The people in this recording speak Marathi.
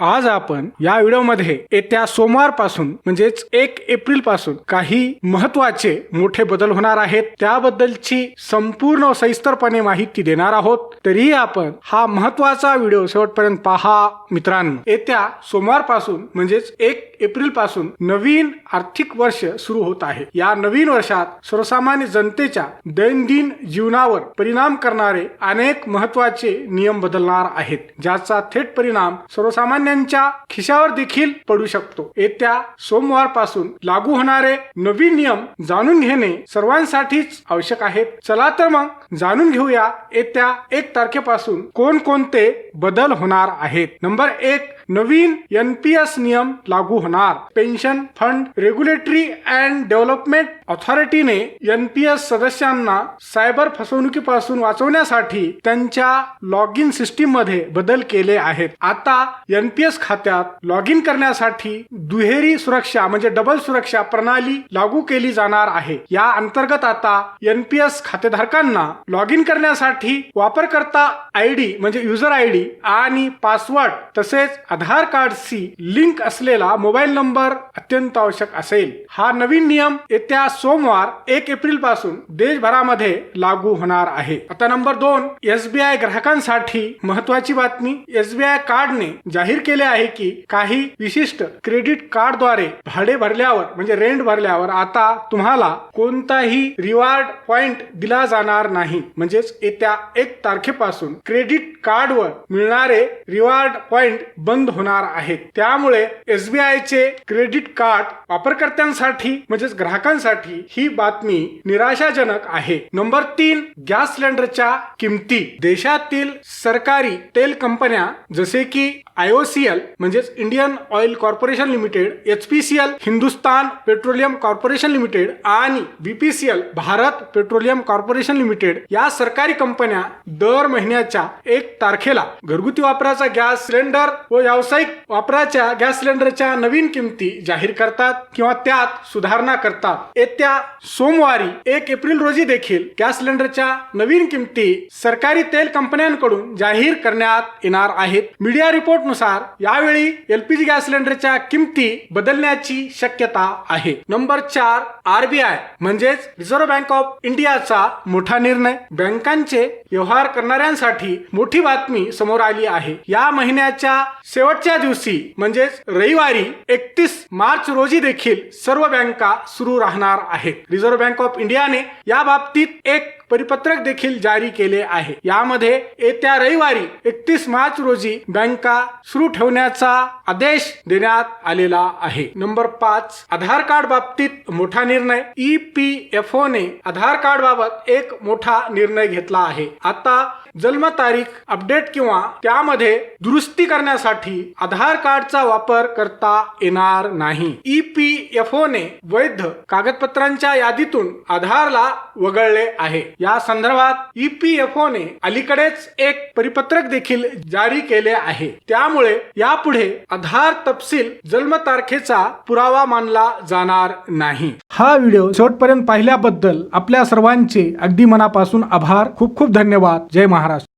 आज आपण या व्हिडिओमध्ये येत्या सोमवारपासून म्हणजेच एक एप्रिलपासून काही महत्त्वाचे मोठे बदल होणार आहेत. त्याबद्दलची संपूर्ण सविस्तरपणे माहिती देणार आहोत. तरीही आपण हा महत्त्वाचा व्हिडिओ शेवटपर्यंत पहा मित्रांनो. येत्या सोमवारपासून म्हणजेच एक एप्रिलपासून नवीन आर्थिक वर्ष सुरू होत आहे. या नवीन वर्षात सर्वसामान्य जनतेच्या दैनंदिन जीवनावर परिणाम करणारे अनेक महत्त्वाचे नियम बदलणार आहेत ज्याचा थेट परिणाम सर्वसामान्य सर्वसामान्यांच्या खिशावर देखील पडू शकतो. येत्या सोमवारपासून लागू होणारे नवीन नियम जाणून घेणे सर्वांसाठीच आवश्यक आहे. चला तर मग जाणून घेऊया येत्या एक तारखेपासून कोणकोणते बदल होणार आहेत. नंबर एक नवीन यन पी एस नियम लागू होणार. Pension fund regulatory and development ऑथॉरिटीने N P S सदस्यांना सायबर फसवणुकीपासून वाचवण्यासाठी त्यांच्या लॉग इन सिस्टीममध्ये बदल केले आहेत. आता यन पी एस खात्यात लॉग इन करण्यासाठी दुहेरी सुरक्षा म्हणजे डबल सुरक्षा प्रणाली लागू केली जाणार आहे. या अंतर्गत आता यन पी एस खातेधारकांना लॉग इन करण्यासाठी वापरकर्ता आय डी म्हणजे युजर आय डी आणि पासवर्ड तसेच आधार कार्डशी लिंक असलेला मोबाईल नंबर अत्यंत आवश्यक असेल. हा नवीन नियम येत्या सोमवार एक एप्रिलपासून देशभरामध्ये लागू होणार आहे. आता नंबर दोन एसबीआय ग्राहकांसाठी महत्वाची बातमी. एसबीआय कार्डने जाहीर केले आहे की काही विशिष्ट क्रेडिट कार्डद्वारे भाडे भरल्यावर म्हणजे रेंट भरल्यावर आता तुम्हाला कोणताही रिवॉर्ड पॉइंट दिला जाणार नाही. म्हणजेच येत्या एक तारखेपासून क्रेडिट कार्डवर मिळणारे रिवॉर्ड पॉइंट बंद होणार आहेत. त्यामुळे एसबीआय चे क्रेडिट कार्ड वापरकर्त्यांसाठी म्हणजेच ग्राहकांसाठी ही बातमी निराशाजनक आहे. नंबर तीन गॅस सिलेंडरच्या किमती. देशातील सरकारी तेल कंपन्या जसे की आयओसीएल म्हणजेच Indian oil corporation limited HPCL Hindustan petroleum corporation limited आणि BPCL Bharat petroleum corporation limited या सरकारी कंपन्या दर महिन्याच्या एक तारखेला घरगुती वापराचा गॅस सिलेंडर व व्यावसायिक वापराच्या गॅस सिलेंडरच्या नवीन किमती जाहीर करतात किंवा त्यात सुधारणा करतात. येत्या सोमवारी एक एप्रिल रोजी देखील गॅस सिलेंडरच्या नवीन किमती सरकारी तेल कंपन्यांकडून जाहीर करण्यात येणार आहेत. मीडिया रिपोर्टनुसार यावेळी एलपीजी गॅस सिलेंडरच्या किमती बदलण्याची शक्यता आहे. नंबर चार आरबीआय म्हणजेच रिझर्व्ह बँक ऑफ इंडियाचा मोठा निर्णय. बँकांचे व्यवहार करणाऱ्यांसाठी मोठी बातमी समोर आली आहे. या महिन्याच्या शेवटच्या दिवशी म्हणजेच रविवारी एकतीस मार्च रोजी देखील सर्व बँका सुरू राहणार आहेत. रिझर्व्ह बँक ऑफ इंडियाने या बाबतीत एक परिपत्रक देखील जारी केले आहे. यामध्ये येत्या रविवारी एकतीस मार्च रोजी बँका सुरू ठेवण्याचा आदेश देण्यात आलेला आहे. नंबर पाच आधार कार्ड बाबतीत मोठा निर्णय. ई पी एफ ओ ने आधार कार्ड बाबत एक मोठा निर्णय घेतला आहे. आता जन्मतारीख अपडेट किंवा त्यामध्ये दुरुस्ती करण्यासाठी आधार कार्डचा वापर करता येणार नाही. ई पी एफ ओ ने वैध कागदपत्रांच्या यादीतून आधारला वगळले आहे. या संदर्भात ईपीएफओने ने अलीकडेच एक परिपत्रक देखील जारी केले आहे. त्यामुळे यापुढे आधार तपशील जन्मतारखेचा पुरावा मानला जाणार नाही. हा व्हिडिओ शेवटपर्यंत पाहिल्याबद्दल आपल्या सर्वांचे अगदी मनापासून आभार. खूप खूप धन्यवाद. जय महाराष्ट्र.